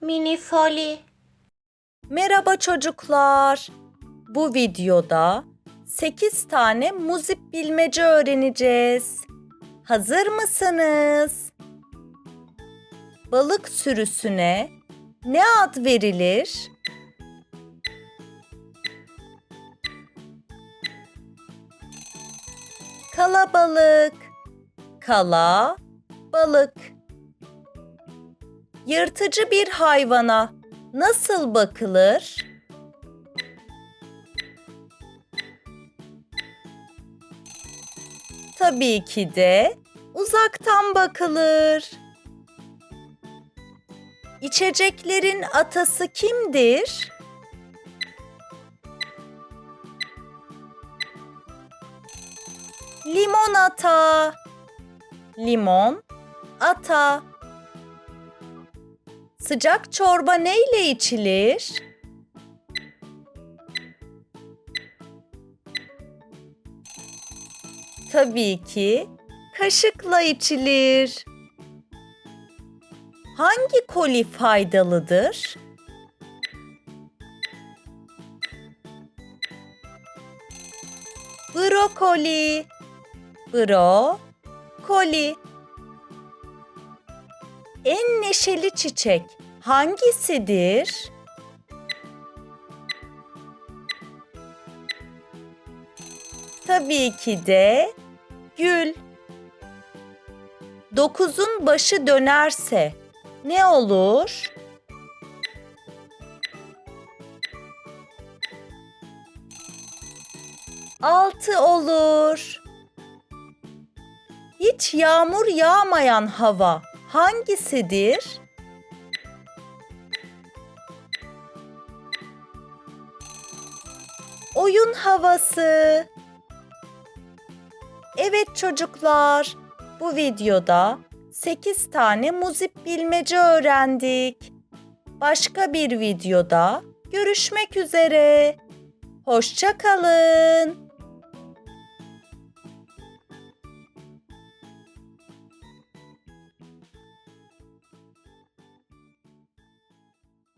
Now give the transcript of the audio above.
Mini Foli. Merhaba çocuklar. Bu videoda 8 tane muzip bilmece öğreneceğiz. Hazır mısınız? Balık sürüsüne ne ad verilir? Kalabalık. Kala balık. Yırtıcı bir hayvana nasıl bakılır? Tabii ki de uzaktan bakılır. İçeceklerin atası kimdir? Limonata. Limon, ata. Sıcak çorba neyle içilir? Tabii ki kaşıkla içilir. Hangi koli faydalıdır? Brokoli. Bro, koli. En neşeli çiçek hangisidir? Tabii ki de gül. Dokuzun başı dönerse ne olur? Altı olur. Hiç yağmur yağmayan hava hangisidir? Oyun havası. Evet çocuklar, bu videoda 8 tane muzip bilmece öğrendik. Başka bir videoda görüşmek üzere. Hoşça kalın.